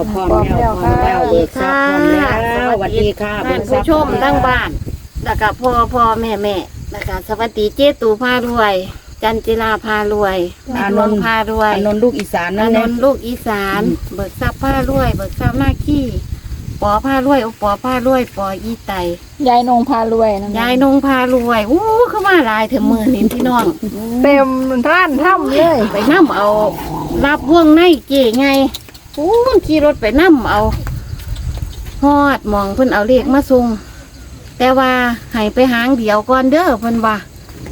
แล้วพร้อมแล้วพร้อมแล้วเบิกทรัพย์พร้อมแล้วสวัสดีค่ะท่านผู้ชมทั้งบ้าน แล้วก็พ่อพ่อแม่แม่แล้วก็สวัสดีเจตูพารวย จันจิลาพารวยแม่ดวงพารวยอานนท์ลูกอีสานอนั่นนเองนท์ลูกอีสาน เบิกทรัพย์พารวย เบิกทรัพย์หน้าขี้ปอพารวยโอปอพารวยปออีไต ยายนงพารวยนะยายนงพารวยอู้เข้ามาหลายเถอะมือนี่พี่น้อง เต็มร้านถ้ำเลยไปนั่มเอา รับวงในเก๋ไง อู้มันขี่รถไปนั่มเอาฮอดหมองเพิ่นเอาเลขมาส่งแต่ว่าให้ไปหางเดียวก่อนเด้อเพิ่นว่า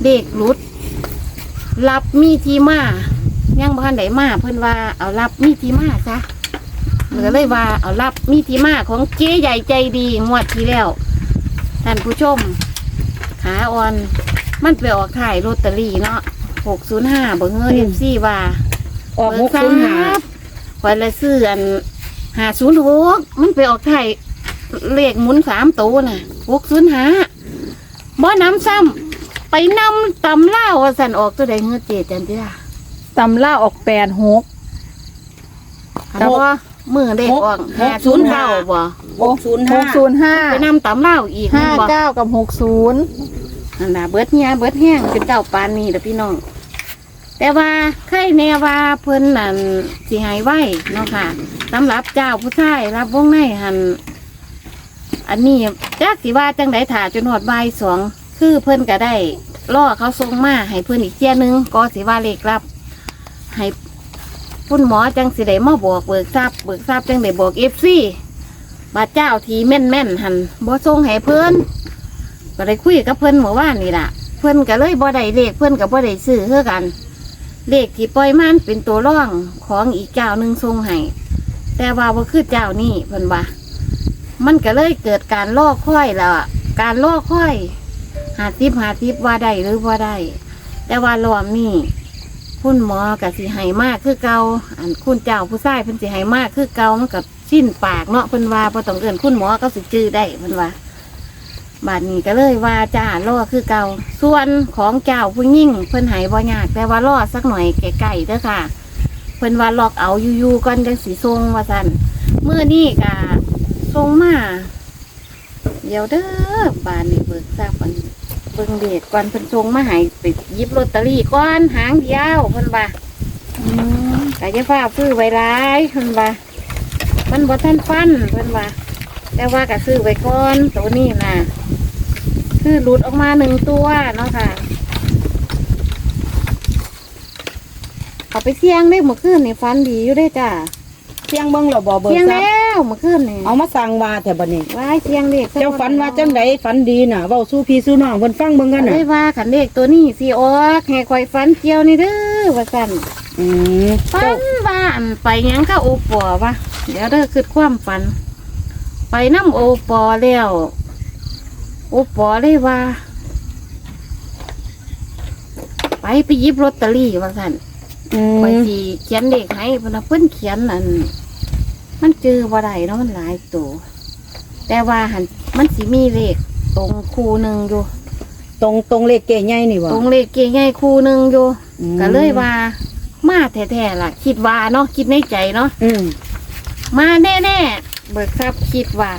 เลขหลุด รับมีทีมายังบ่ทันได้มาเพิ่นว่าเอารับมีทีมาซะเหลือเลยว่าเอารับมีทีมาของเจ๊ใหญ่ใจดีงวดที่แล้วท่านผู้ชม ขาอ่อนมันไปออกถ่ายลอตเตอรี่เนาะหกศูนย์ห้าเบอร์เงอเอฟซีว่าออกหกศูนย์ห้า คอยละซื้ออันหาศูนย์หกมันไปออกถ่ายเลขหมุนสามตัวน่ะหกศูนย์ห้าบ่น้ำซ้ำไปนำตำเล่าวว่าสันออกตัวใดเงือเจจันทิราตำล่าออกแปดหก แต่ว่ามือเด็กออกหาศูนย์เก้าบ่หกศูนย์หห้ากศูนย์ห้าไปนำตำเล่าวอีกห้าบ่เก้ากับหกศูนย์ นั่นน่ะเบิดเฮียเบิดแห้งเป็นเจ้าปานนี่เด้อพี่น้อง แต่ว่าใครแนว่าเพิ่นนั่นสิหายไวเนาะค่ะสำหรับเจ้าผู้ชายรับวงในหันอันนี้จักสิว่าจังไดถ่าจนหอดบ่ายสองคือเพิ่นก็ได้ล่อเขาส่งมาให้เพิ่นอีกเที่ยหนึงก็สิว่าเลขรับ ให้คุณหมอจังสิได้มาบอกเบิกทรัพย์เบิกทรัพย์จังได้บอกเอฟซีบาเจ้าทีแม่นแม่นๆหันบ่ส่งให้เพิ่นก็ได้คุยกับเพิ่นเมื่อวานนี่ล่ะ เพิ่นก็เลยบ่ได้เลขเพิ่นก็บ่ได้ซื้อเือกัน เลขที่ปล่อยมันเป็นตัวร่องของอีกเจ้าหนึ่งทรงให้แต่ว่าบ่คือเจ้านี่เพิ่นว่ามันก็เลยเกิดการล่อค่อยแล้วอะการล่อค่อยหาทิพหาทิพว่าได้หรือว่าได้ แต่ว่ารอบนี้คุณหมอกับสิให้มากคือเกาอันคุณเจ้าผู้ชายเพิ่นสิให้มากคือเกามันกับชิ้นปากเนาะเพิ่นว่าบ่ต้องเอินคุณหมอก็สิจื้อได้เพิ่นว่า บาดนี้ก็เลยว่าจ้าล่อคือเก่าส่วนของเจ้าผู้ยิ่งเพิ่นหายบ่ยากแต่ว่าล่อสักหน่อยไกลๆเด้อค่ะเพิ่นว่าลอกเอาอยู่ๆก่อนจังสิทรงว่าซั่นเมื่อนี้ก็ทรงมาเดี๋ยวเด้อบานนี้เบิกทราบกันเบิ่งเด็กก่อนเพิ่นทรงมาให้ไปยิบลอตเตอรี่ก่อนหางเดียวเพิ่นว่าแต่จะฟ้าซื้อไว้ายเพิ่นว่ามันบ่ทันฟันเพิ่นว่า แต่ว่าก็ซื้อไว้ก่อนตัวนี้นะคือหลุดออกมาหนึ่งตัวเนาะค่ะ เอาไปเที่ยงได้เมื่อคืนนี่ฟันดีอยู่ได้อจ้าเที่ยงเบิ่งเราบ่เบิกเที่ยงทรัพย์แล้วเมื่อคืนนี่เอามาสั่งว่าแต่บัดนี้ว้ายเที่ยงเด็กเจ้าฝันว่าจังไดฝันดีน่ะเว้าสู้พี่สู้น้องเพิ่นฟังเบิ่งกันน่ะเลยว่าขันเด็กตัวนี้สิออกให้คอยฟันเกี่ยวนี่เด้อว่าสั่นอืมฟันว่าอันไปหยังก็โอปอวะเดี๋ยวเด้อคือความฝัน ไปน้ำโอปอแล้ว โอปอเลยว่า ไปไปหยิบลอตเตอรี่ว่าสั่นอืไปมสีเขียนเลขให้เพนนะเพิ่นเขียนอันมันเจอบ่ได้เนาะมันหลายตัว แต่ว่าหันมันสิมีเลขตรงคู่หนึ่งอยู่ ตรงตรงเลขเก๋ใหญ่นี่บ่ตรงเลขเกี่ใหญ่คู่หนึ่งอยู่อืมก็เลยว่า มาแท้ๆล่ะ คิดว่าเนาะคิดในใจเนาะ อืมมาแน่ๆ เบิกทรัพย์คิดว่า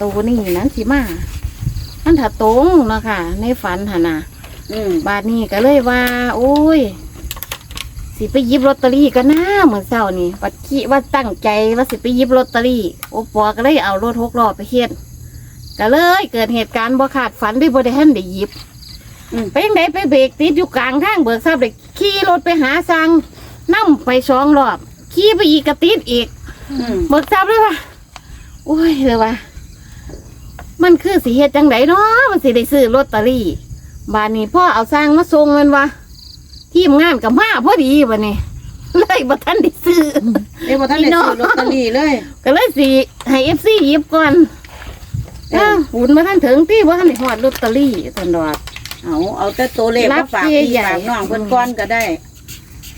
ตัวนี้นั้นสิมามันถ้าตรงเนาะค่ะ ในฝันหนนะอืมบาทนี้ก็เลยว่า โอ้ย สิไปหยิบลอตเตอรี่กันนะเหมือนเช้านี่ปัดขี้ว่าตั้งใจว่าสิไปหยิบลอตเตอรี่โอปอก็เลยเอารถหกล้อไปเฮ็ดก็เลย เกิดเหตุการณ์บ่ขาดฝันด้วยบ่ได้ทันได้หยิบอืมไปยังไงไปเบรกติดอยู่กลางทางเบิกทราบเลยขี่รถไปหาสังนั่ไปสองรอบขี่ไปอีกกระติดอีก อืม เบิกทราบเลยว่า โอ้ยเลยว่ามันคือสิเหตุจังไดเนาะมันสิได้ซื้อลอตเตอรี่บานนี้พ่อเอาสร้างมาส่งแมันวะทีมงานกับมาพอดีวันนี้เลยบ่ทันได้ซื้อเอ้บ่ทันได้พี่น้องซื้อลอตเตอรี่เลย ก็เลยสิให้เอฟซีหยิบก่อนเออเอ้าหุ่นมาท่านถึงที่ว่าท่านได้หอดลอตเตอรี่สันดอกเอาเอาแต่ตัวเลขรัมาบฝากเสียพี่ใหญ่ฝากน้องเพิ่นก่อนก็ได้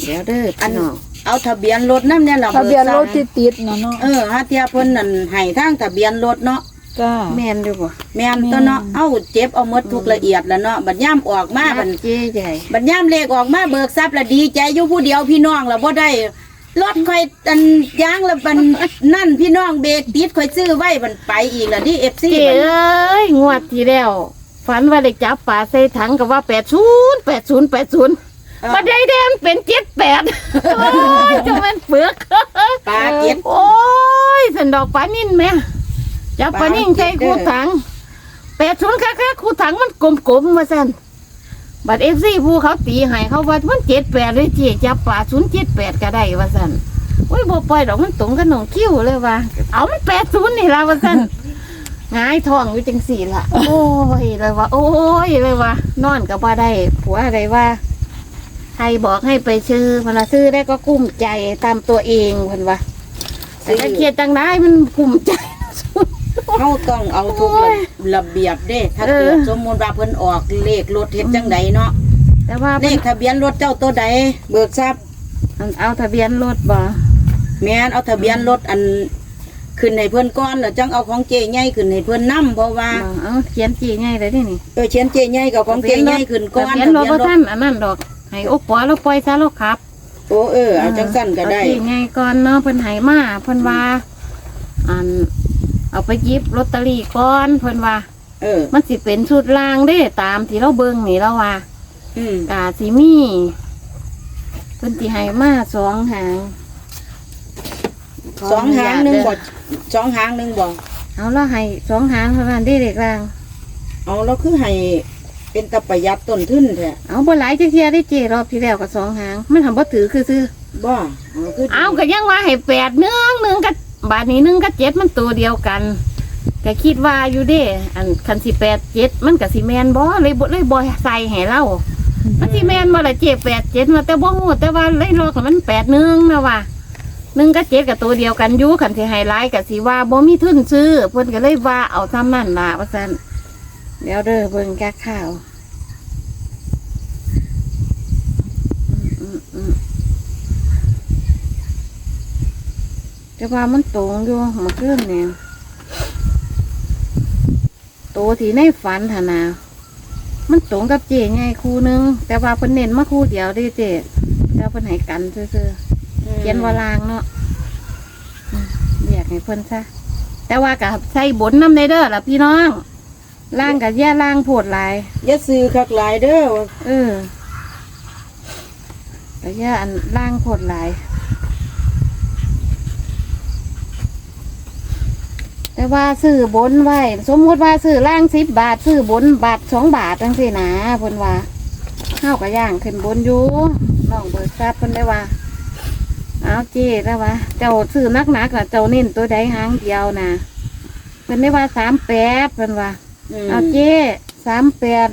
เดี๋ยวเด้ออัพี่นน้อง เอาทะเบียนรถนำเนี่ยล่ะทะเบียนรถบิที่กทพติดนะเนาะเออฮาเทียเพิ่นนั่นให้ทางทะเบียนรถเนาะจ้าแม่นด้วยบ่แม่นตัวเนาะเอาเจ็บเอาหมดทุกละเอียดแล้วเนาะบัดย่ามออกมาบัดเจ๊ใหญ่บัดย่ามเลขออกมาเบิกทรัพย์ละดีใจอยู่ผู้เดียวพี่น้องละบ่ได้รถข่อยอันยางแล้วมันนั่นพี่น้องเบรกติดข่อยซื้อไว้มันไปอีกแล้วที่ FC เจ้เอ้ยงวดที่แล้วฝันว่าได้จับปลาใส่ถังกับว่าแปดศูนย์แปดศูนย์แปดศูนย์ มาได้แดงเป็นเจ็ดแปดโอ้ยจะมันเปลือกปลาเก็ด โอ้ยสันดอกปลานิ่นแม่จับปลานิ่นใส่คูถังแปดศูนย์ค่ะค่ะคูถังมันกลมๆมาสั่นบัดเอฟซีผู้เขาตีให้เขาว่ามันเจ็ดแปดเลยเจีจับปลาศูนย์เจ็ดแปดก็ได้ว่าสั่นโอ้ยบ่ปล่อยดอกมันตรงกับหนองคิ้วเลยว่า เอามันแปดศูนย์นี่ละว่าสั่นหงายท้องอยู่จังสี่ละโอ้ยเลยว่า โอ้ยเลยว่านอนก็บ่ได้ผัวอะไรว่า ใครบอกให้ไปซื้อพนละซื้อได้ก็กุ้มใจตามตัวเองเพันว่าแต่ถ้าเครียดจังได้มันกุ้มใจเฮาต้องเอาทุกระระเบียบเด้ ถ้าเออเกิดสมมุติว่าเพิ่นออกเลขรถเฮ็ดจังใดเนาะแต่ว่าเลขทะเบียนรถเจ้าตัวใดเบิกทรัพย์มันเอาทะเบียนรถบ่แม่นเอาทะเบียนรถอันขึ้นให้เพิ่นก่อนแล้วจังเอาของเจใหญ่ขึ้นให้เพิ่นนํเพราะว่าบ่เอาเขียนจีง่ายเลยนี่นี่เออเชียนเจใหญ่กับของเจใหญ่ขึ้นก่อนทะเบียนรถบ่ท่านอันนั้นดอก ให้โอ้ปอแล้วปล่อยซะแล้วครับโอ้เออเอาจังสั้นก็ได้ เอาจีง่ายก่อนเนาะเพิ่นให้มาเพิ่นว่าอันเอาไปหยิบลอตเตอรี่ก่อนเพิ่นว่า เออ มันสิเป็นชุดล่างเด้ตามที่เราเบิ่งนี่แล้วว่า อืมกาสิมีเพิ่นสิให้มาสองหางสองหางหนึงบ่สองหางหนึงบ่เอาแล้วให้สองหางเท่านั้นได้เด็กล่างเอาแล้วคือให้ เป็นตะประหยัดต้นทุนแท้เอาบ่หลายจักเที่ยได้เจรอบที่แล้วก็สองหาง มันทำบ่ถือคือซื้อบ่เอาคือเอาก็ยังว่าให้แปดเนื้องหนึ่งกับบาทนี้หนึ่งกับเจ็ดมันตัวเดียวกันก็คิดว่าอยู่เด้ อันคันสิแปดเจ็ดมันก็สิแมนบ่เลยบ่เลยบ่ใส่ให้เรามันสิแมนบ่ละเจ็ดแปดเจ็ดมาแต่บ่ฮู้แต่ว่าเลยรอกับมันแปดหนึ่งนะว่าหนึ่งกับเจ็ดกับตัวเดียวกันอยู่คันสิไฮไลท์กับสิว่าบ่มีทุนซื้อเพิ่นก็เลยว่าเอาทำนั่นล่ะว่าซั่น เดี๋ยวเด้อเบิ่งแก้ข่าวอืมอืมอืมแต่ว่ามันตรงอยู่เมื่อคืนเนี่ยตัวที่ในฝันหนนา มันตรงกับเจไงคู่หนึง แต่ว่าเพิ่นเน้นมาคู่เดียวเด้เจแต่เพิ่นให้กันซื่อๆเขียนว่าลางเนาะอืมเรียกให้เพิ่นซะแต่ว่ากับใส่บนน้ำในเด้อล่ะพี่น้อง ล่างกับแย่ล่างโพดหลาย อย่าซื้อคักหลายเด้อเออแต่แย่อันล่างโพดหลาย แต่ว่าซื้อบนไว้ สมมติว่าซื้อล่างสิบบาท ซื้อบนบาทสองบาทจังสินะเพิ่นว่าข้าวกับย่างขึ้นบนอยู่น้องเบิกทราบเพิ่นได้ว่าเอาเจ๊แล้วว่าเจ้าซื้อนักหนักๆน่ะเจ้าเน้นตัวใดหางเดียวนะเพิ่นได้ว่าสามแปดเพิ่นว่า มเอาเจ๊สามแปด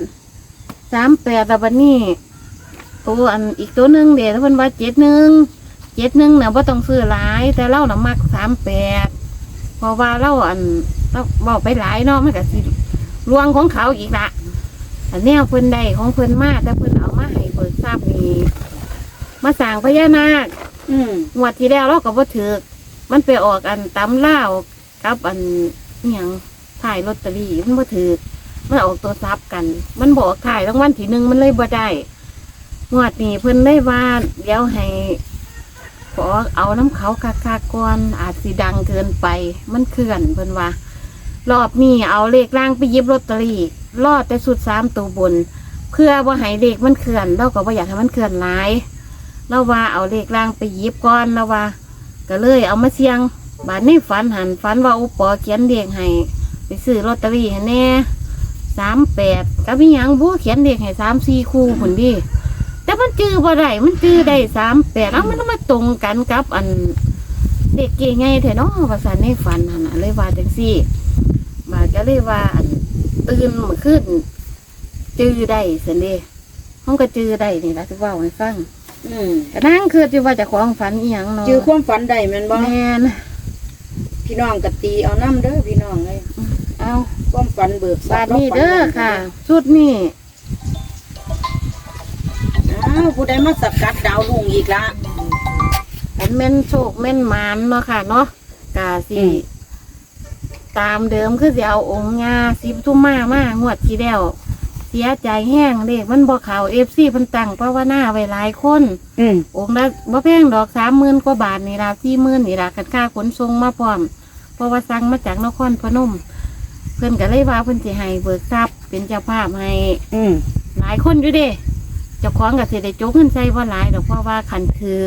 สามแปดแต่วันนี้ตัวอันอีกตัวหนึ่งเดี๋ยวเพิ่นว่าเจ็ดหนึ่งเจ็ดหนึ่งเนี่ยว่าต้องซื้อหลาย แต่เล่าน่ะมักสามแปดเพราะว่าเล่าอันเราบอกไปหลายเนาะมันก็สิลวงของเขาอีกละอันแนวเพิ่นได้ของเพิ่นมาแต่เพิ่นเอามาให้เปิดทราบนี่มาสั่งพญานาคอืมงวดที่แล้วเราก็บ่ถือมันไปออกอันตำเล่าวกับอันอหย่าง ถ่ายลอตเตอรี่มันบ่ถือมันออกตัวซับกัน มันบอกถ่ายรางวัลที่หนึ่งมันเลยบ่ได้งวดนี้เพิ่นเลยว่าเดี๋ยวให้ขอเอาน้ำเขาคักๆก่อนอาจสิดังเกินไป มันเคลื่อนเพิ่นว่ารอบนี้เอาเลขล่างไปยิบลอตเตอรี่รอดแต่สุดสามตัวบน เพื่อว่าให้เลขมันเคลื่อนเราก็บ่อยากให้มันเคลื่อนหลายเราว่าเอาเลขล่างไปยิบก่อนเราว่า ก็เลยเอามาเสียงบาดนี้ฝันหันฝันว่าอุปอเขียนเลขให้ ไปซื้อลอตเตอรี่ให้แน่สามแปดก็มีหยังบูเขียนเลขให้สามสี่คู่ผลดีแต่มันจื้อบ่ได้มันจื้อได้สามแปดเอามันมาตรงกันกับอันเด็กเก่งไงแท้เนาะภาษาในฝันหันน่ะเลยว่าจังซี่บาดก็เลยว่าอันตื่นมาขึ้นจื้อได้สินเด้ห้องก็จื้อได้นี่ละที่เว่าให้ฟังอืมก็นั่งคือจะว่าเจะของฝันอีหยังเนาะจื้อความฝันได้แม่นบ่แมนพี่น้องกตีเอาน้ำเด้อพี่น้องเอ้ย เอาความฝันเบิกทรับาพทย์นี้เด้อค่ะชุดนี้อ้าวผู้ใดมาสกัดดาวลุงอีกละอันแม่นโชคแม่นหมานเนาะค่ะเนาะกาสิอืมตามเดิมคือสิเอาองค์งาสิบทุ่มมามางวดที่แล้วเสียใจแห้งเด็กมันบ่เขาเอฟซีเพิ่นตั้งภาวนาไว้หลายคน อืมองค์ละบ่แพงดอกสามหมื่นกว่าบาทนี่ละสี่หมื่นนี่ละกันค่าขนส่งมาพร้อม เพราะว่าสั่งมาจากนครพนม เพิ่นก็เลยว่าเพิ่นสิให้เบิกทรัพย์เป็นเจ้าภาพให้อืมหลายคนอยู่เด้เจ้าของก็สิได้จกเงินใส่บ่หลายดอกเพราะว่าคันคือ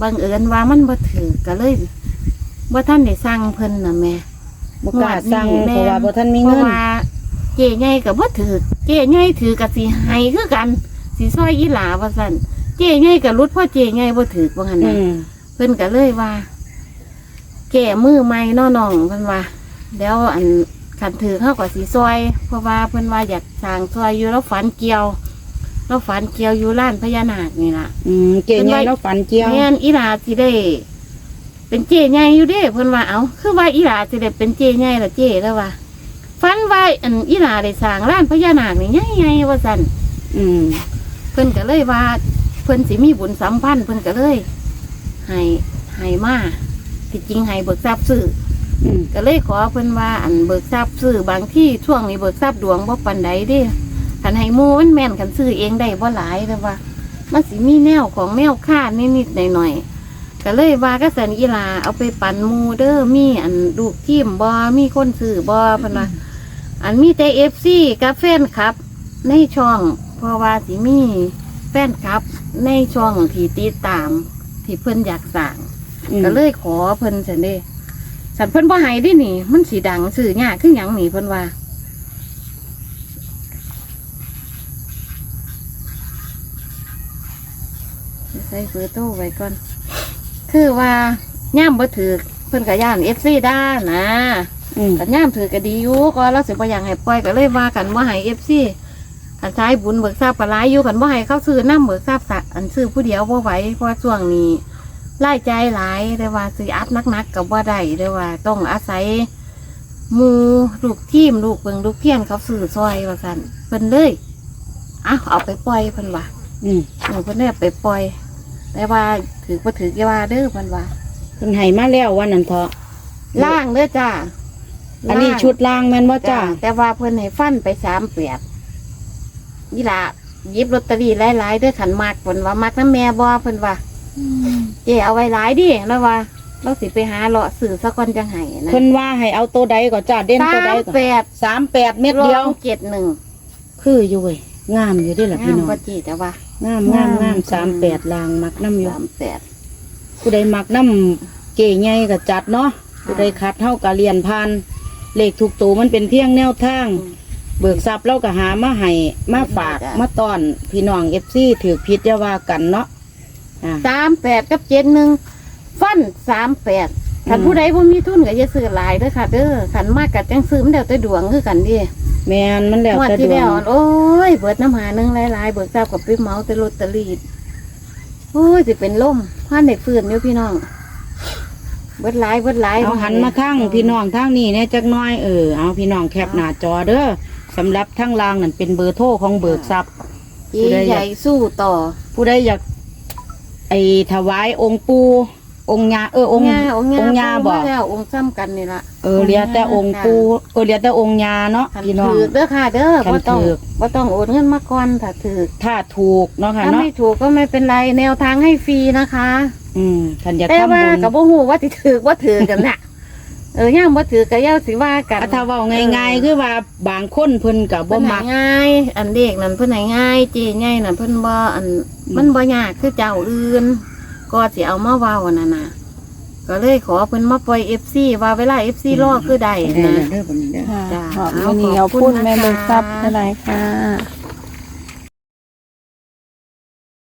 บังเอิญว่ามันบ่ถือก็เลยบ่ท่านได้สั่งเพิ่นน่ะแม่ บ่กล้าสั่งงวดนี้เพราะว่าบ่ทันมีเพเงิราะนว่าเจ๊ใหญ่ก็บ่ถือเจ๊ใหญ่ถือก็สิให้คือกันสิซอยอีหลาว่าซั่นเจ๊ใหญ่ก็รุดเพราะเจ๊ใหญ่บ่ถือว่างั้นอืน่ะ มเพิ่นก็เลยว่า แก่มือใหม่เน้อน้องเพิ่นว่า แล้วอัน ขันถือเข้ากับสีซอย เพราะว่าเพิ่นว่าอยากสร้างซอยอยู่แล้วฝันเกี่ยวแล้วฝันเกี่ยวอยู่ร้านพญานาคนี่ล่ะ อืมเก๋ใหญ่แล้วฝันเจียวแม่นอีหลาสิได้ เป็นเจใหญ่อยู่เด้เพิ่นว่าเอาคือว่าอีหลาสิได้เป็นเจใหญ่ละเจแล้วว่าฝันว่าอันอีหลาได้สร้างร้านพญานาคนี่ใหญ่ๆว่าซั่นอืม เพิ่นก็เลยว่า เพิ่นสิมีบุญสัมพันธ์เพิ่นก็เลยให้ให้มาที่จริงให้เบิกทรัพย์ซื้ออืม ก็เลยขอเพิ่นว่าอันเบิกทรัพย์ซื้อบางที่ช่วงนี้เบิกทรัพย์ดวงบ่ปานใดเด้คันให้หมู่มันแม่นคันซื้อเองได้บ่หลายเลยว่ามันสิมีแนวของแนวค่านิดๆหน่อยๆก็เลยว่าก็สันอีหลาเอาไปปั่นหมูเด้อมีอันลูกทีมบ่มีคนซื้อบ่เพิ่นว่าอันมีแต่ FC กับแฟนคลับ ในช่องเพราะว่าสิมีแฟนคลับ ในช่องที่ติดตาม ที่เพิ่นอยากสั่งอืมก็เลยขอเพิ่นสันเด้ สันเพิ่นบ่ให้เดินี่ มันสีดังสื่อยากคือหยังนี่เพิ่นว่า ใส่เฟอร์โต้ไว้ก่อน คือว่าย่ามบ่ถือเพิ่นก็ย่านเอฟซีด้านนะอืม กันย่ามถือก็ดีอยู่ก็เราสิบ่อยากให้ปล่อยก็เลยว่ากันว่าให้เอฟซีกันใช้บุญเบิกทราบก็หลายอยู่กันว่าให้เขาซื้อน้ำเบิกทราบสะอันซื้อผู้เดียวบ่ไหวเพราะว่าช่วงนี้ รายจ่ายหลายเลยว่าซื้ออัดนักๆกับว่าได้เลยว่าต้องอาศัยหมูลูกทีมลูกเบิงลูกเพี้ยนเขาซื้อซอยว่าซั่นเพิ่นเลยอะเอาไปปล่อยเพิ่นว่าอืมเออเพิ่นได้ไปปล่อย แต่ว่าถือบ่ถือกี่ว่าเด้อเพิ่นว่าเพิ่นให้มาแล้ววันนั้นเถอะล่างเด้อจ้าอันนี้ชุดล่างแม่นบ่จ้าแต่ว่าเพิ่นให้ฟันไปสามแปดนี่ล่ะหยิบลอตเตอรี่หลายๆเด้อขันมากเพิ่นว่ามักน้ำแม่บ่เพิ่นว่า เจ๊เอาไว้หลายดิแล้วว่า เราสิไปหาเลาะสื่อสักคนจังไห้นะเพิ่นว่าให้เอาตัวใดก็จ้าเด่นสาตัวใดมก็แปดสามแปดเม็ดรเดียวองเจ็ดหนึ่งคืออยู่เว้ยงามอยู่เด้วยล่ะพี่งามน้องกว่าจีแต่ว่างามงามงามสามแปดลางมักน้ำอยู่สามแปด ผู้ใดมักน้ำเก๋ใหญ่ก็จัดเนาะผู้ใดคัดเท่ากับเรียนพันเลขถูกตัวมันเป็นเพียงแนวทางเบิกทรัพย์เราก็หามาให้มาฝากมาต้อนพี่น้องเอฟซีถือพิษอยาว่ากันเนาะ อ่า สามแปดกับเจ็ดหนึ่งฟันสามแปดขันอืม ผู้ใดบ่มีทุนก็อย่าซื้อหลายเด้อค่ะเด้อขันมากกับจังซื้อมันเดี๋ยวแต่ดวงคือกันดิแมนมันแล้วงวดแต่ดที่วแล้วง โอ้ยเบิดน้ำหาหนึ่งหลายๆเบิดทราบกับไปเหมาแต่ลอตเตอรี่โอ้ยสิเป็นล่มพันในฟืนอยู่พี่น้อง เบิดหลายเบิดหลายเอาหันมาทั้งพี่น้องทั้งนี่เนี่ยจักหน้อยเออเอาพี่น้องแคปหน้าจอเด้อสำหรับทั้งรางนั่นเป็นเบอร์โทรของเบิกทรัพย์ยีใหญ่สู้ต่อ ผู้ใดอยาก ไอถวายองค์ปูองค์ยาเออองค์ย่าองค์องค์ยาบอกแล้วองค์ซ้ำกันนี่ละเออเรียกแต่องค์ปูเออเรียกแต่องค์ยาเนาะคันพี่น้องถือเด้อค่ะ เด้อคันบ่ต้องถือบ่ต้องโอนเงินมาก่อนถ้าถือถ้าถูกเนาะค่ะถ้าเนาะไม่ถูกก็ไม่เป็นไรแนวทางให้ฟรีนะคะ อืมท่านอยากแต่ทำว่าบุญกับบ่ฮู้ว่าสิถือว่าถือกันน่ะ เออย่างบ่ถือก็ย่าสิว่ากันถ้าเว่าง่ายๆคือว่าบางคนเพิ่นกับบ่เพิ่นมัใหากง่ายอันเด็กนั่นเพิ่นใหาง่ายจีใหญ่นั่นเพิ่นบ่อันมันบ่ยากคือเจ้าอื่น ก็สิเอามาเว้านั่นน่ะก็เลยขอเพิ่นมาปล่อย FC ว่าเวลา FC รอคือได้เด้อนะเด้อบัดนี้เด้อค่ะจ้ะขอบคุณนี่ขอบคุณแม่ขอบคุณนะคะเบิกทรัพย์อะไรค่ะ